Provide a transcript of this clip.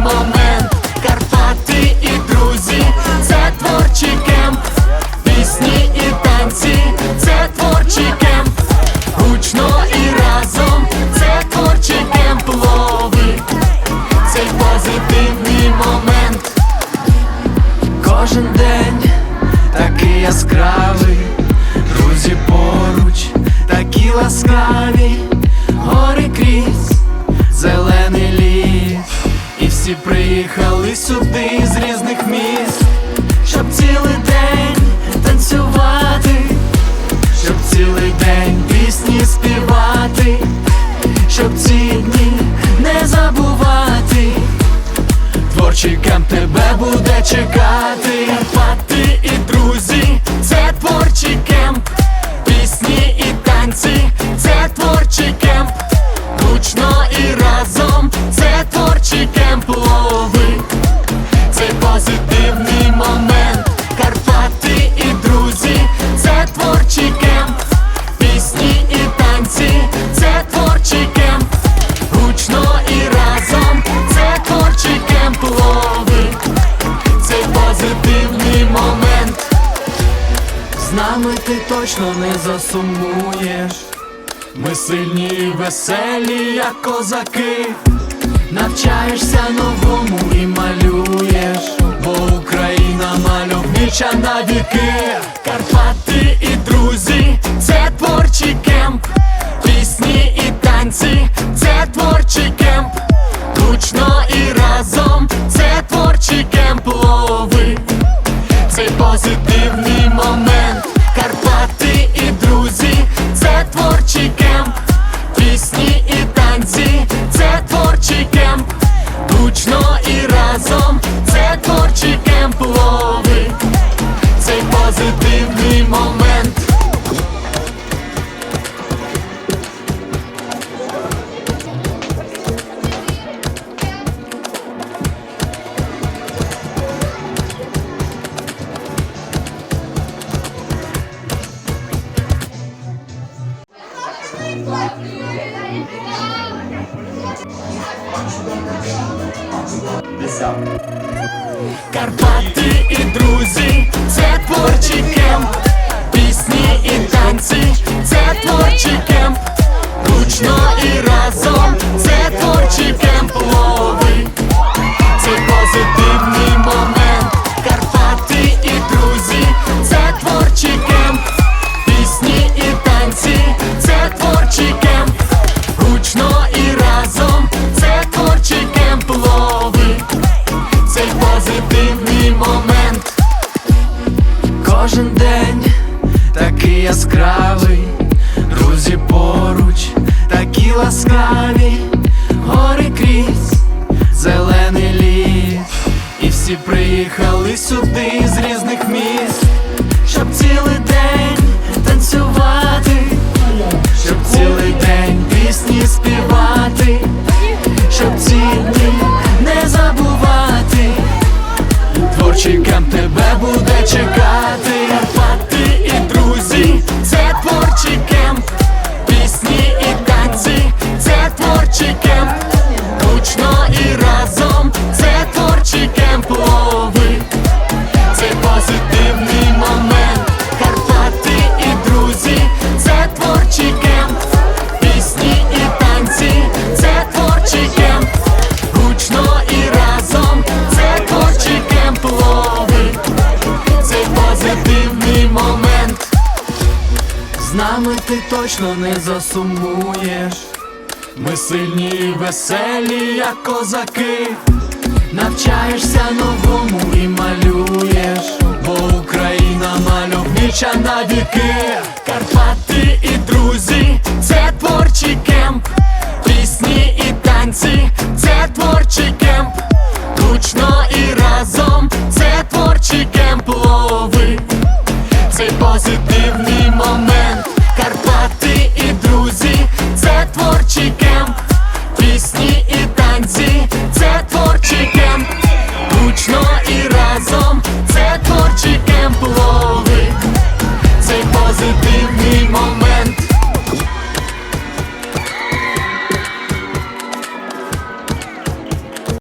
момент. Карпати і друзі, це творчий кемп. Пісні і танці, це творчий кемп. Гучно і разом, це творчий кемп лови. Цей позитивний момент. Кожен день такий яскравий, друзі поруч, такі ласкаві, гори крізь, зелений ліс, і всі приїхали сюди з різних міст, щоб цілий день танцювати, щоб цілий день пісні співати, щоб ці дні не забувати. Творчий кемп тебе буде чекати. З нами ти точно не засумуєш. Ми сильні і веселі, як козаки. Навчаєшся новому і малюєш, Бо Україна мальовнича на віки. Карпати і друзі, це творчий кемп. Пісні і танці, це творчий кемп. Гучно і разом, це творчий кемп лови. Це позитивний момент. Карпати Карпати і друзі, це творчий кемп. Пісні і танці, це творчий ласкаві, гори крізь, зелений ліс, і всі приїхали сюди з нами ти точно не засумуєш. Ми сильні і веселі, як козаки. Навчаєшся новому і малюєш. Бо Україна мальовнича на віки. Карпати і друзі, це творчий кемп. Пісні і танці, це творчий кемп. Гучно і разом, це творчий кемп лови. Це позитивний момент. blow